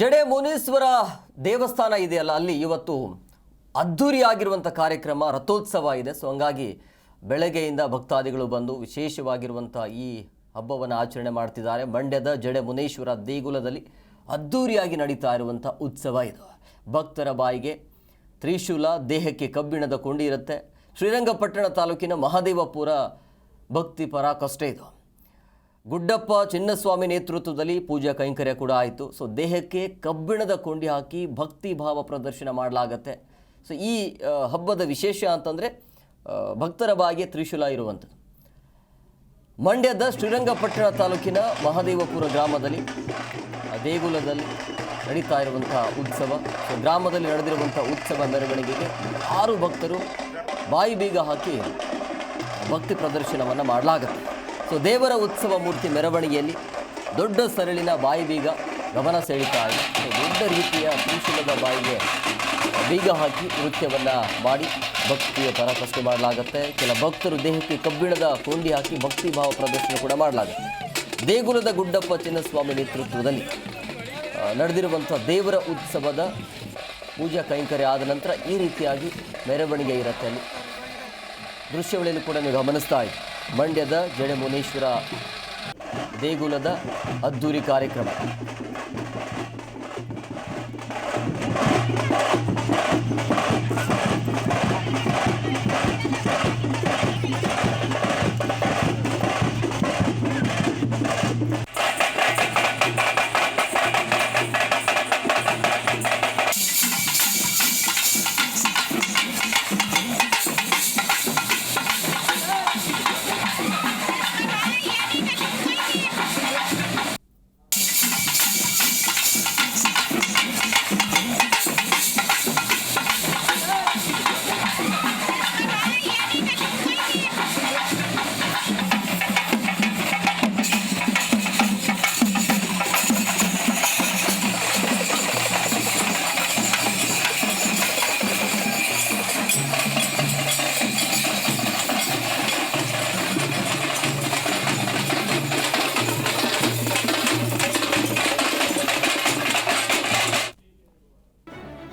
ಜಡೆ ಮುನೀಶ್ವರ ದೇವಸ್ಥಾನ ಇದೆಯಲ್ಲ, ಅಲ್ಲಿ ಇವತ್ತು ಅದ್ಧೂರಿಯಾಗಿರುವಂಥ ಕಾರ್ಯಕ್ರಮ, ರಥೋತ್ಸವ ಇದೆ. ಸೊ ಹಂಗಾಗಿ ಬೆಳಗ್ಗೆಯಿಂದ ಭಕ್ತಾದಿಗಳು ಬಂದು ವಿಶೇಷವಾಗಿರುವಂಥ ಈ ಹಬ್ಬವನ್ನು ಆಚರಣೆ ಮಾಡ್ತಿದ್ದಾರೆ. ಮಂಡ್ಯದ ಜಡೆ ಮುನೇಶ್ವರ ದೇಗುಲದಲ್ಲಿ ಅದ್ಧೂರಿಯಾಗಿ ನಡೀತಾ ಇರುವಂಥ ಉತ್ಸವ ಇದು. ಭಕ್ತರ ಬಾಯಿಗೆ ತ್ರಿಶೂಲ, ದೇಹಕ್ಕೆ ಕಬ್ಬಿಣದ ಕೊಂಡಿ ಇರುತ್ತೆ ಶ್ರೀರಂಗಪಟ್ಟಣ ತಾಲೂಕಿನ ಮಹಾದೇವಪುರ ಭಕ್ತಿ ಪರಾಕಷ್ಟೇ ಇದು. ಗುಡ್ಡಪ್ಪ ಚಿನ್ನಸ್ವಾಮಿ ನೇತೃತ್ವದಲ್ಲಿ ಪೂಜಾ ಕೈಂಕರ್ಯ ಕೂಡ ಆಯಿತು. ಸೊ ದೇಹಕ್ಕೆ ಕಬ್ಬಿಣದ ಕೊಂಡಿ ಹಾಕಿ ಭಕ್ತಿ ಭಾವ ಪ್ರದರ್ಶನ ಮಾಡಲಾಗತ್ತೆ. ಸೊ ಈ ಹಬ್ಬದ ವಿಶೇಷ ಅಂತಂದರೆ ಭಕ್ತರ ಬಾಯಿಗೆ ತ್ರಿಶೂಲ ಇರುವಂಥದ್ದು. ಮಂಡ್ಯದ ಶ್ರೀರಂಗಪಟ್ಟಣ ತಾಲೂಕಿನ ಮಹದೇವಪುರ ಗ್ರಾಮದಲ್ಲಿ ದೇಗುಲದಲ್ಲಿ ನಡೀತಾ ಇರುವಂತಹ ಉತ್ಸವ. ಗ್ರಾಮದಲ್ಲಿ ನಡೆದಿರುವಂಥ ಉತ್ಸವ ಮೆರವಣಿಗೆಗೆ ಆರು ಭಕ್ತರು ಬಾಯಿ ಬೀಗ ಹಾಕಿ ಭಕ್ತಿ ಪ್ರದರ್ಶನವನ್ನು ಮಾಡಲಾಗುತ್ತೆ. ಸೊ ದೇವರ ಉತ್ಸವ ಮೂರ್ತಿ ಮೆರವಣಿಗೆಯಲ್ಲಿ ದೊಡ್ಡ ಸರಳಿನ ಬಾಯಿ ಬೀಗ ಗಮನ ಸೆಳೀತಾ ಇದೆ. ದೊಡ್ಡ ರೀತಿಯ ತ್ರಿಶೂಲದ ಬಾಯಿಗೆ ಬೀಗ ಹಾಕಿ ನೃತ್ಯವನ್ನು ಮಾಡಿ ಭಕ್ತಿಯ ಪರಾಕಷ್ಟೆ ಮಾಡಲಾಗುತ್ತೆ. ಕೆಲ ಭಕ್ತರು ದೇಹಕ್ಕೆ ಕಬ್ಬಿಣದ ಕೊಂಡಿ ಹಾಕಿ ಭಕ್ತಿ ಭಾವ ಪ್ರದರ್ಶನ ಕೂಡ ಮಾಡಲಾಗುತ್ತೆ. ದೇಗುಲದ ಗುಡ್ಡಪ್ಪ ಚಿನ್ನಸ್ವಾಮಿ ನೇತೃತ್ವದಲ್ಲಿ ನಡೆದಿರುವಂಥ ದೇವರ ಉತ್ಸವದ ಪೂಜಾ ಕೈಂಕರ್ಯ ಆದ ನಂತರ ಈ ರೀತಿಯಾಗಿ ಮೆರವಣಿಗೆ ಇರುತ್ತೆ ಅಲ್ಲಿ. ದೃಶ್ಯಗಳಲ್ಲಿ ಕೂಡ ನೀವು ಗಮನಿಸ್ತಾ ಇದ್ದೀವಿ ಮಂಡ್ಯದ ಜಡೆಮುನೇಶ್ವರ ದೇಗುಲದ ಅದ್ದೂರಿ ಕಾರ್ಯಕ್ರಮ.